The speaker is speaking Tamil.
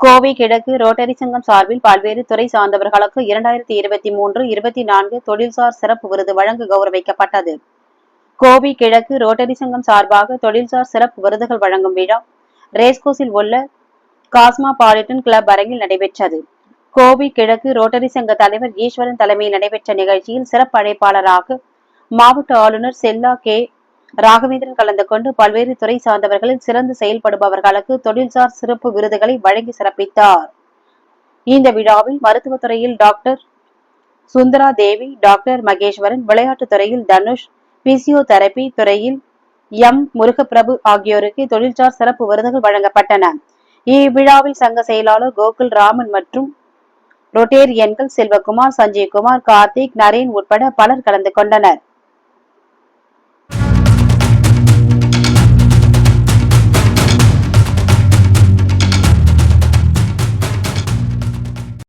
கோவை கிழக்கு ரோட்டரி சங்கம் சார்பில் பல்வேறு துறை சார்ந்தவர்களுக்கு இரண்டாயிரத்தி இருபத்தி மூன்று இருபத்தி நான்கு தொழில்சார் சிறப்பு விருது வழங்க கௌரவிக்கப்பட்டது. கோவை கிழக்கு ரோட்டரி சங்கம் சார்பாக தொழில்சார் சிறப்பு விருதுகள் வழங்கும் விழா ரேஸ்கோஸில் உள்ள காஸ்மாபாலிட்டன் கிளப் அரங்கில் நடைபெற்றது. கோவை கிழக்கு ரோட்டரி சங்க தலைவர் ஈஸ்வரன் தலைமையில் நடைபெற்ற நிகழ்ச்சியில் சிறப்பு அழைப்பாளராக மாவட்ட ஆளுநர் செல்லா கே. ராகவேந்திரன் கலந்து கொண்டு பல்வேறு துறை சார்ந்தவர்களில் சிறந்து செயல்படுபவர்களுக்கு தொழில்சார் சிறப்பு விருதுகளை வழங்கி சிறப்பித்தார். இந்த விழாவில் மருத்துவத்துறையில் டாக்டர் சுந்தரா தேவி டாக்டர் மகேஸ்வரன் விளையாட்டுத் துறையில் தனுஷ் பிசியோதெரபி துறையில் எம். முருகப்பிரபு ஆகியோருக்கு தொழில்சார் சிறப்பு விருதுகள் வழங்கப்பட்டன. இவ்விழாவில் சங்க செயலாளர் கோகுல் ராமன் மற்றும் ரொட்டேரியன்கள் செல்வகுமார் சஞ்சய்குமார் கார்த்திக் நரேன் உட்பட பலர் கலந்து கொண்டனர்.